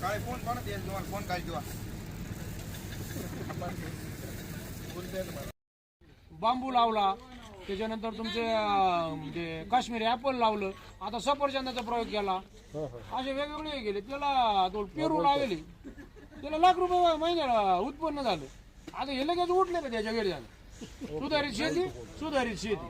काळे phone कोणा द्यायचं तुम्हाला फोन काय किंवा? बांबू लावला त्याच्यानंतर तुमचे म्हणजे काश्मीरी ऍपल लावलं. आता सफरचंदाचा प्रयोग केला. असे वेगवेगळे गेले त्याला तो पेरू लावले. त्याला लाख रुपये महिन्याला उत्पन्न झालं. आता हे लगेच उठले का त्याच्या घरी झालं सुधारित शेती? सुधारित शेती.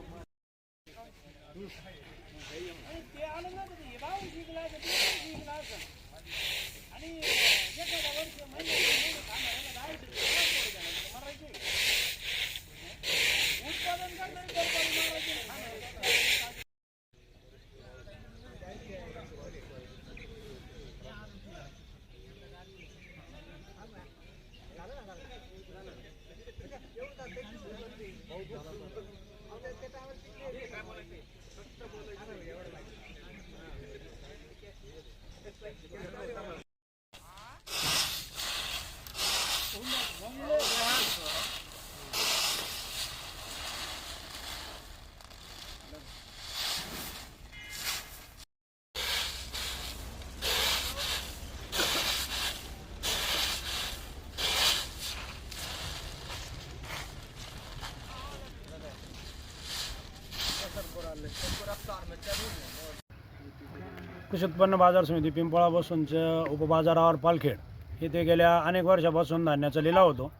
कृषी उत्पन्न बाजार समिती पिंपळा बसूनच्या उपबाजारावर पालखेड येथे गेल्या अनेक वर्षापासून धान्याचा लिलाव होतो.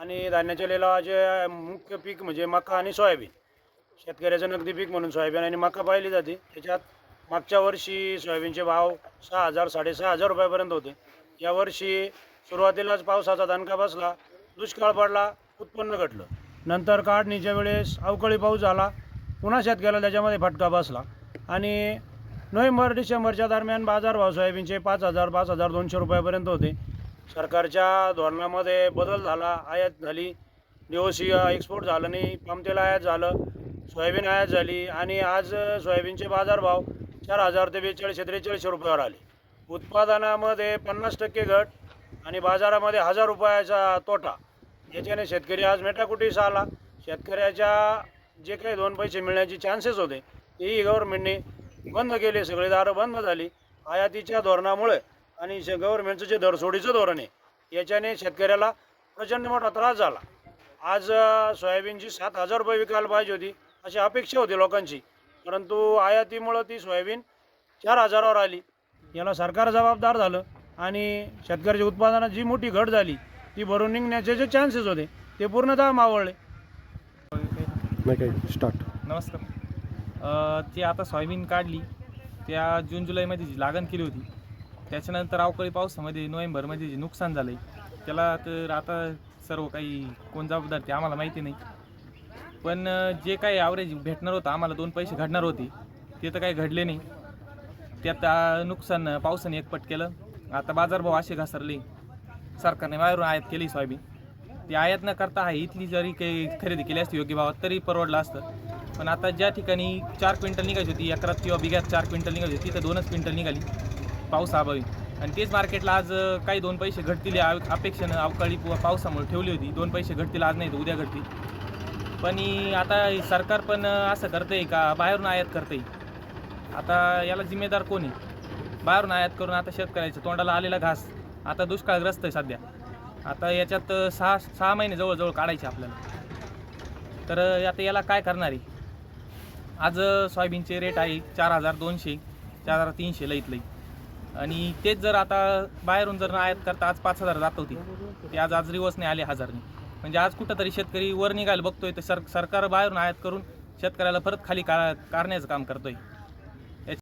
आणि धान्याच्या लिलावाचे मुख्य पीक म्हणजे मका आणि सोयाबीन. शेतकऱ्याचं नगदी पीक म्हणून सोयाबीन आणि मका पाहिली जाते. त्याच्यात मागच्या वर्षी सोयाबीनचे भाव सहा हजार साडेसहा हजार रुपयापर्यंत होते. यावर्षी सुरुवातीलाच पावसाचा दणका बसला दुष्काळ पडला उत्पन्न घटलं. नंतर काढणीच्या वेळेस अवकाळी पाऊस झाला. पुन्हा शेतकऱ्याला त्याच्यामध्ये फटका बसला. आणि नोव्हेंबर डिसेंबरच्या दरम्यान बाजारभाव सोयाबीनचे पाच हजार पाच हजार दोनशे रुपयापर्यंत होते. सरकारच्या धोरणामध्ये बदल झाला आयात झाली डी सी एक्सपोर्ट झालं नाही पामतेल आयात झालं सोयाबीन आयात झाली आणि आज सोयाबीनचे बाजारभाव चार हजार ते बेचाळीसशे त्रेचाळीसशे रुपयावर आले. उत्पादनामध्ये पन्नास टक्के घट आणि बाजारामध्ये हजार रुपयाचा तोटा. याच्याने शेतकरी आज मेटाकुटीस आला. शेतकऱ्याच्या जे काही दोन पैसे मिळण्याचे चान्सेस होते तेही गव्हर्नमेंटने बंद केले. सगळे दारं बंद झाली. आयातीच्या धोरणामुळे आणि गव्हर्नमेंटचं जे दरसोडीचं धोरण आहे याच्याने शेतकऱ्याला प्रचंड मोठा त्रास झाला. आज सोयाबीनची सात हजार रुपये विकायला पाहिजे होती अशी अपेक्षा होती लोकांची. परंतु आयातीमुळं ती सोयाबीन चार हजारावर आली. याला सरकार जबाबदार झालं आणि शेतकऱ्याच्या उत्पादनात जी मोठी घट झाली ती भरून निघण्याचे जे चान्सेस होते ते पूर्णतः मावळले. नाही काही स्टार्ट नमस्कार. अ, ती आता सोयाबीन काढली. त्या जून जुलैमध्ये जी लागण केली होती त्याच्यानंतर अवकाळी पावसामध्ये नोव्हेंबरमध्ये जे नुकसान झालं आहे त्याला तर आता सर्व काही कोण जबाबदार ते आम्हाला माहिती नाही. पण जे काही ॲव्हरेज भेटणार होतं आम्हाला दोन पैसे घडणार होते ते तर काही घडले नाही. त्यात नुकसान पावसाने एकपट केलं. आता बाजारभाव असे घसरले. सरकारने बाहेरून आयात केली सोयाबीन. ती आयात न करता आहे इथली जरी काही खरेदी केली असती योग्य भावात तरी परवडलं असतं. पण आता ज्या ठिकाणी चार क्विंटल निघायची होती एकरात किंवा बिघ्यात चार क्विंटल निघायची होती तिथं दोनच क्विंटल निघाली. पाऊस अभावी आणि तेच मार्केटला आज काही दोन पैसे घटतील अपेक्षेनं अवकाळी व पावसामुळे ठेवली होती. दोन पैसे घटतील आज नाही तर उद्या घटतील. पण आता सरकार पण असं असं आहे का? बाहेरून आयात करते आता याला जिम्मेदार कोण आहे? बाहेरून आयात करून आता शेतकऱ्याच्या तोंडाला आलेला घास आता दुष्काळग्रस्त आहे सध्या. आता याच्यात सहा सहा महिने जवळजवळ काढायचे आपल्याला. तर आता याला काय करणार आहे? आज सोयाबीनचे रेट आहे चार हजार दोनशे चार हजार तीनशे लईत लई. आणि तेच जर आता बाहेरून जर आयात करता आज पाच हजार जात होती. ते आज आज रिवर्सने आले हजारने. म्हणजे आज कुठंतरी शेतकरी वर निघायला बघतोय तर सर सरकार बाहेरून आयात करून शेतकऱ्याला परत खाली का करण्याचं काम करतोय.